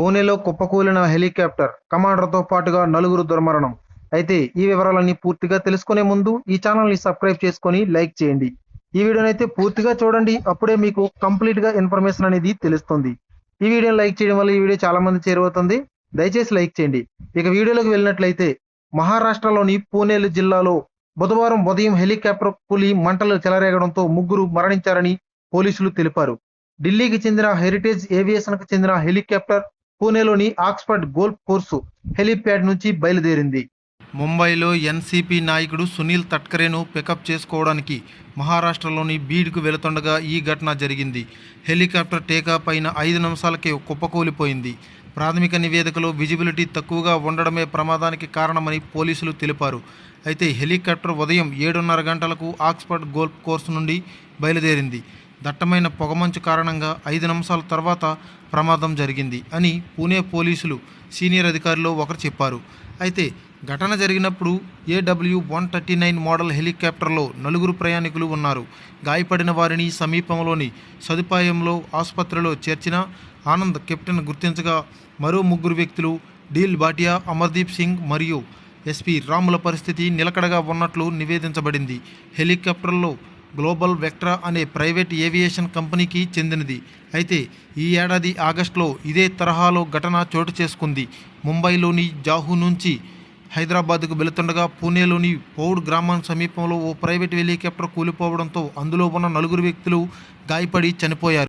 పూణేలో కుప్పకూలిన హెలికాప్టర్ కమాండర్తో పాటుగా నలుగురు దుర్మరణం. అయితే ఈ వివరాలన్నీ పూర్తిగా తెలుసుకునే ముందు ఈ ఛానల్ని సబ్స్క్రైబ్ చేసుకొని లైక్ చేయండి. ఈ వీడియోనైతే అయితే పూర్తిగా చూడండి. అప్పుడే మీకు కంప్లీట్గా ఇన్ఫర్మేషన్ అనేది తెలుస్తుంది. ఈ వీడియోని లైక్ చేయడం వల్ల ఈ వీడియో చాలా మంది చేరువవుతుంది. దయచేసి లైక్ చేయండి. ఇక వీడియోలోకి వెళ్ళినట్లయితే మహారాష్ట్రలోని పూణేలు జిల్లాలో బుధవారం ఉదయం హెలికాప్టర్ కూలి మంటలు చెలరేగడంతో ముగ్గురు మరణించారని పోలీసులు తెలిపారు. ఢిల్లీకి చెందిన హెరిటేజ్ ఏవియేషన్కు చెందిన హెలికాప్టర్ పూణేలోని ఆక్స్ఫర్డ్ గోల్ఫ్ కోర్సు హెలిప్యాడ్ నుంచి బయలుదేరింది. ముంబైలో ఎన్సీపీ నాయకుడు సునీల్ తట్కరేను పికప్ చేసుకోవడానికి మహారాష్ట్రలోని బీడ్కు వెళుతుండగా ఈ ఘటన జరిగింది. హెలికాప్టర్ టేకాఫ్ అయిన ఐదు నిమిషాలకే కుప్పకూలిపోయింది. ప్రాథమిక నివేదికలో విజిబిలిటీ తక్కువగా ఉండడమే ప్రమాదానికి కారణమని పోలీసులు తెలిపారు. అయితే హెలికాప్టర్ ఉదయం ఏడున్నర గంటలకు ఆక్స్ఫర్డ్ గోల్ఫ్ కోర్సు నుండి బయలుదేరింది. దట్టమైన పొగమంచు కారణంగా ఐదు నిమిషాల తర్వాత ప్రమాదం జరిగింది అని పూణే పోలీసులు సీనియర్ అధికారిలో ఒకరు చెప్పారు. అయితే ఘటన జరిగినప్పుడు AW one thirty nine model హెలికాప్టర్లో నలుగురు ప్రయాణికులు ఉన్నారు. గాయపడిన వారిని సమీపంలోని సదుపాయంలో ఆసుపత్రిలో చేర్చిన ఆనంద్ కెప్టెన్ గుర్తించగా మరో ముగ్గురు వ్యక్తులు డీల్ బాటియా అమర్దీప్ సింగ్ మరియు ఎస్పీ రాముల పరిస్థితి నిలకడగా ఉన్నట్లు నివేదించబడింది. హెలికాప్టర్లో గ్లోబల్ వెక్ట్రా అనే ప్రైవేట్ ఏవియేషన్ కంపెనీకి చెందినది. అయితే ఈ ఏడాది ఆగస్టులో ఇదే తరహాలో ఘటన చోటు చేసుకుంది. ముంబైలోని జాహు నుంచి హైదరాబాద్కు వెళుతుండగా పూణేలోని పౌడ్ గ్రామం సమీపంలో ఓ ప్రైవేట్ హెలికాప్టర్ కూలిపోవడంతో అందులో ఉన్న నలుగురు వ్యక్తులు గాయపడి చనిపోయారు.